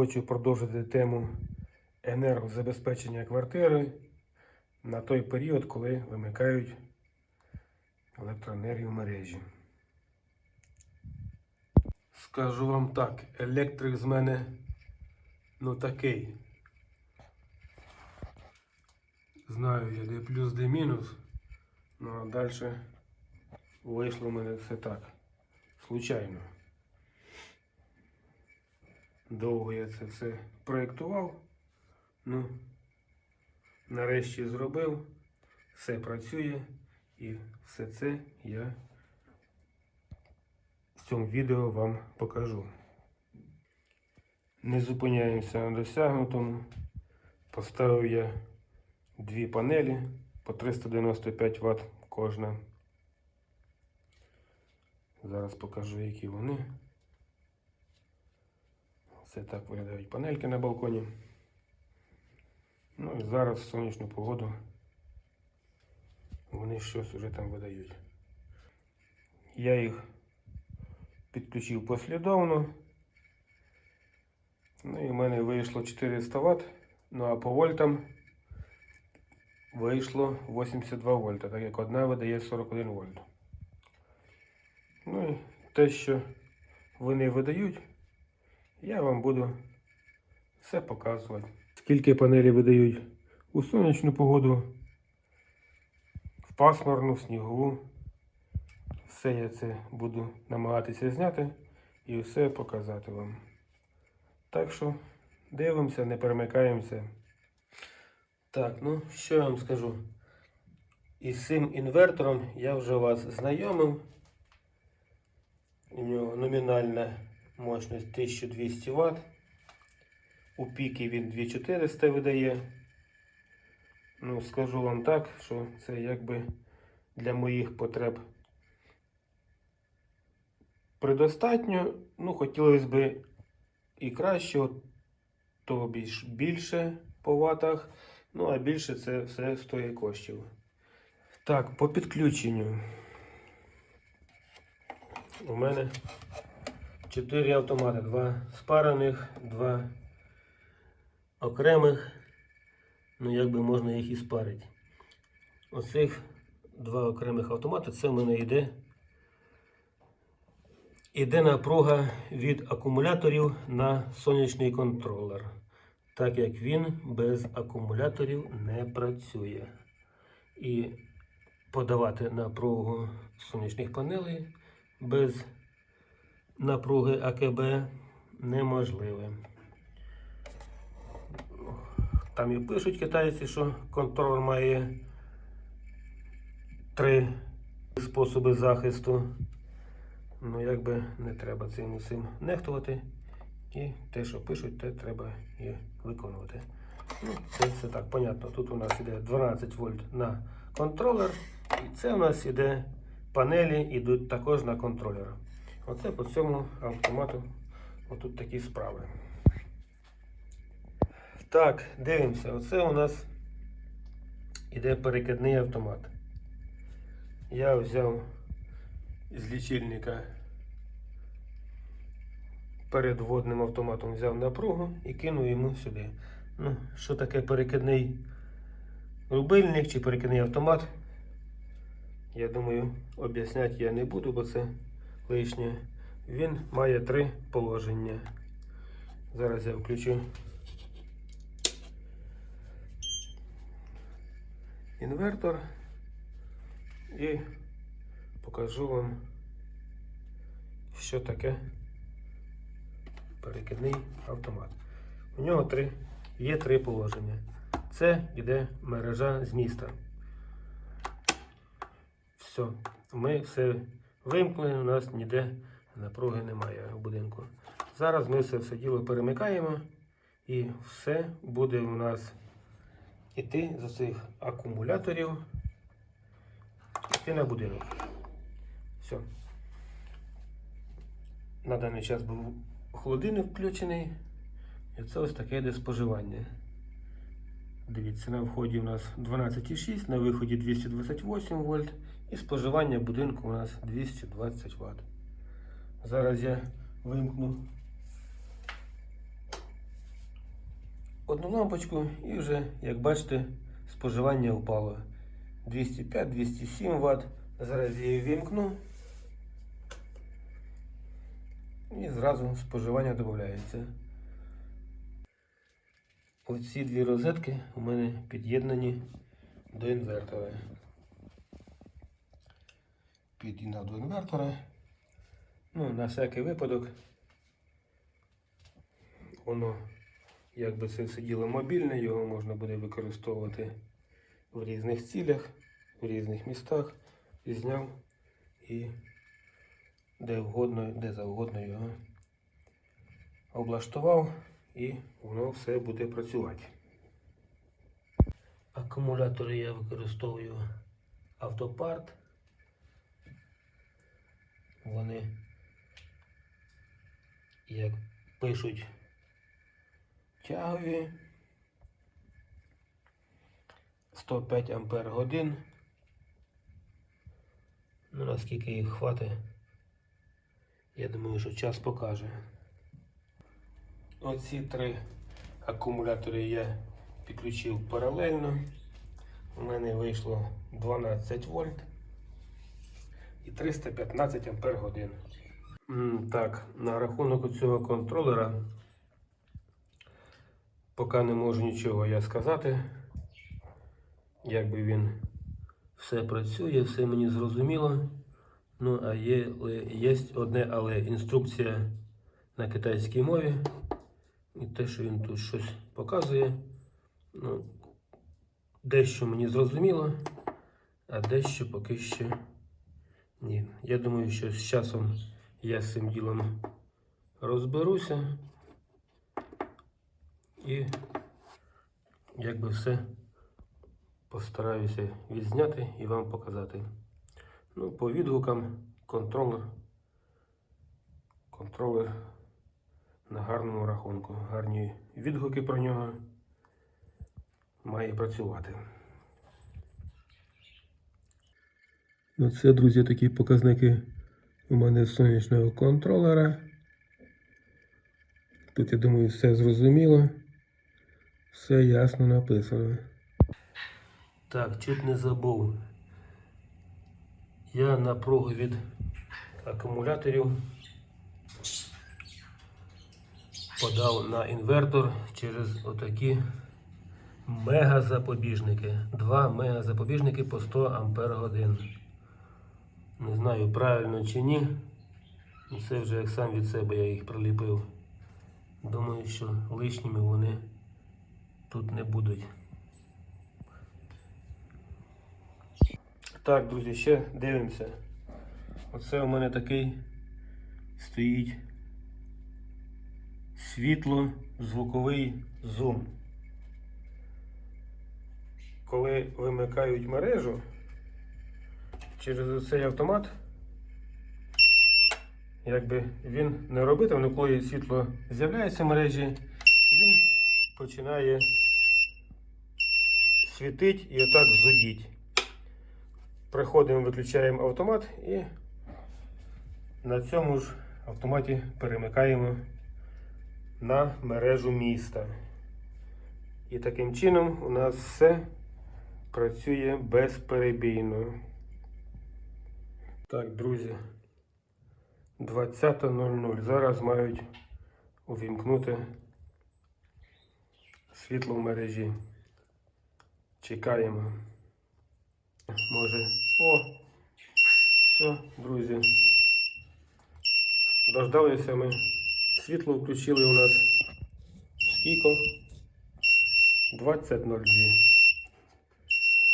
хочу продовжити тему енергозабезпечення квартири на той період, коли вимикають електроенергію в мережі. Скажу вам так, електрик з мене ну такий. Знаю я де плюс, де мінус. Ну а далі вийшло в мене все так. Случайно. Довго я це все проєктував. Ну, нарешті зробив. Все працює і все це я в цьому відео вам покажу. Не зупиняємося на досягнутому. Поставив я дві панелі по 395 Вт кожна. Зараз покажу, які вони. Це так виглядають панельки на балконі. Ну і зараз в сонячну погоду вони щось вже там видають. Я їх підключив послідовно. Ну і в мене вийшло 400 Вт. Ну а по вольтам вийшло 82 вольта, так як одна видає 41 вольт. Ну і те, що вони видають, я вам буду все показувати. Скільки панелі видають у сонячну погоду, в пасмурну, в снігову. Все я це буду намагатися зняти і все показати вам. Так що дивимося, не перемикаємося. Так, ну що я вам скажу? Із цим інвертором я вже вас знайомив. У нього номінальна мощність 1200 Вт. У піки він 2400 видає. Ну, скажу вам так, що це якби для моїх потреб предостатньо. Ну, хотілося б і кращого, то більш більше по ватах. Ну, а більше це все стоїть коштів. Так, по підключенню. У мене 4 автомати, два спарених, два окремих. Ну, як би можна їх і спарити. Оцих два окремих автомати, це в мене йде. Іде напруга від акумуляторів на сонячний контролер, так як він без акумуляторів не працює. І подавати напругу сонячних панелей без напруги АКБ неможливе. Там і пишуть китайці, що контролер має три способи захисту. Ну, якби не треба цим усім нехтувати. І те, що пишуть, те треба і виконувати. Ну, це все так, понятно. Тут у нас іде 12 вольт на контролер. І це у нас іде панелі, йдуть також на контролер. Оце по цьому автомату отут такі справи. Так, дивимося. Оце у нас іде перекидний автомат. Я взяв з лічильника перед водним автоматом взяв напругу і кинув йому сюди. Ну, що таке перекидний рубильник чи перекидний автомат? Я думаю, об'ясняти я не буду, бо це лишнє. Він має три положення. Зараз я включу інвертор і покажу вам, що таке перекидний автомат. У нього три, є три положення. Це йде мережа з міста. Все, ми все вимкнули, у нас ніде напруги немає в будинку. Зараз ми це все діло перемикаємо і все буде у нас іти з цих акумуляторів йти на будинок. Все. На даний час був холодильник включений. І це ось таке йде споживання. Дивіться, на вході у нас 12,6, на виході 228 вольт. І споживання будинку у нас 220 Вт. Зараз я вимкну одну лампочку і вже, як бачите, споживання впало. 205-207 Вт. Зараз я її вімкну. І зразу споживання додається. Оці дві розетки у мене під'єднані до інвертора. Під'єднав до інвертора. Ну, на всякий випадок. Воно, якби це все діло мобільне, його можна буде використовувати в різних цілях, в різних містах. І зняв і де вгодно, де завгодно його облаштував і воно все буде працювати. Акумулятори я використовую автопарт. Вони, як пишуть, тягові 105 ампер годин. Ну, наскільки їх хватить, я думаю, що час покаже. Оці три акумулятори я підключив паралельно. У мене вийшло 12 вольт і 315 ампер годин. Так, на рахунок цього контролера поки не можу нічого я сказати. Якби він все працює, все мені зрозуміло. Ну, а є, є одне, але інструкція на китайській мові. І те, що він тут щось показує, ну, дещо мені зрозуміло, а дещо поки що ні. Я думаю, що з часом я з цим ділом розберуся і якби все постараюся відзняти і вам показати. Ну, по відгукам контролер. Контролер на гарному рахунку. Гарні відгуки про нього має працювати. Ну, це, друзі, такі показники у мене сонячного контролера. Тут, я думаю, все зрозуміло. Все ясно написано. Так, чуть не забув. Я напругу від акумуляторів подав на інвертор через отакі мегазапобіжники. Два мегазапобіжники по 100 ампер годин. Не знаю, правильно чи ні. Це вже як сам від себе я їх приліпив. Думаю, що лишніми вони тут не будуть. Так, друзі, ще дивимося. Оце у мене такий стоїть світло-звуковий зум. Коли вимикають мережу через цей автомат, якби він не робитиме, але коли світло з'являється в мережі, він починає світить і отак зудіть. Приходимо, виключаємо автомат і на цьому ж автоматі перемикаємо на мережу міста. І таким чином у нас все працює безперебійно. Так, друзі, 20.00. Зараз мають увімкнути світло в мережі. Чекаємо. Може. О! Все, друзі. Дождалися ми. Світло включили у нас скільки? 20.02.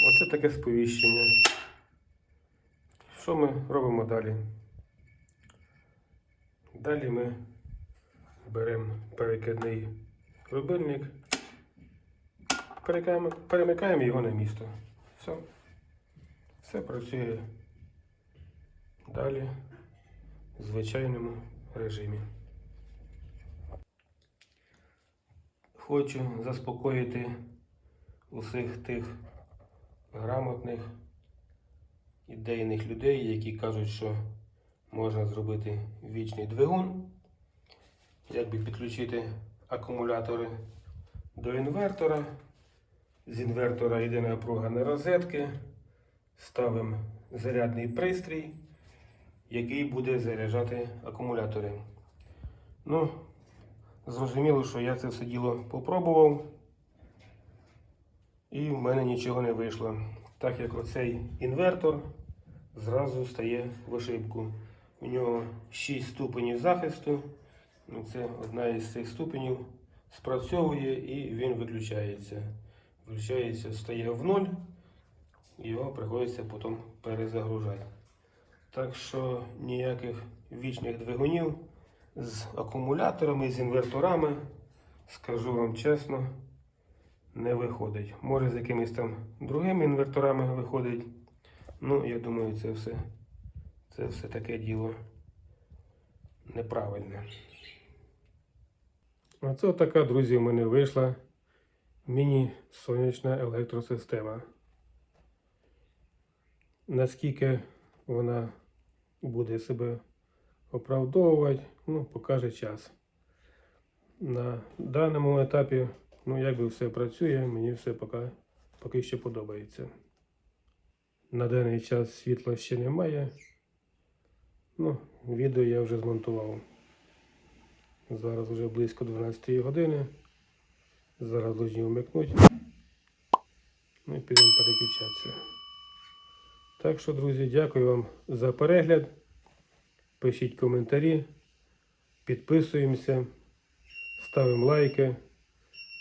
Оце таке сповіщення. Що ми робимо далі? Далі ми беремо перекидний рубильник, перекаємо- перемикаємо його на місто. Все. Все працює далі в звичайному режимі. Хочу заспокоїти усіх тих грамотних ідейних людей, які кажуть, що можна зробити вічний двигун, якби підключити акумулятори до інвертора. З інвертора йде напруга на розетки. Ставимо зарядний пристрій, який буде заряджати акумулятори. Ну, зрозуміло, що я це все діло попробував. І в мене нічого не вийшло. Так як оцей інвертор зразу стає в ошибку. У нього 6 ступенів захисту. Ну, це одна із цих ступенів спрацьовує і він виключається. Виключається, стає в ноль, його приходиться потім перезагружати. Так що ніяких вічних двигунів з акумуляторами, з інверторами, скажу вам чесно, не виходить. Може з якимись там другими інверторами виходить. Ну, я думаю, це все, це все таке діло неправильне. Оце така, друзі, в мене вийшла міні-сонячна електросистема. Наскільки вона буде себе оправдовувати, ну, покаже час. На даному етапі, ну, якби все працює, мені все поки, поки що подобається. На даний час світла ще немає. Ну, відео я вже змонтував. Зараз вже близько 12 години. Зараз должні вмикнути. Ну і підемо переключатися. Так що, друзі, дякую вам за перегляд. Пишіть коментарі, підписуємося, ставимо лайки.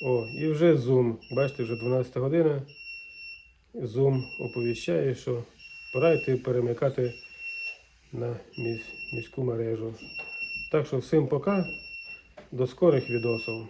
О, і вже Zoom. Бачите, вже 12 година. Zoom оповіщає, що пора йти перемикати на міс- міську мережу. Так що всім пока. До скорих відосів.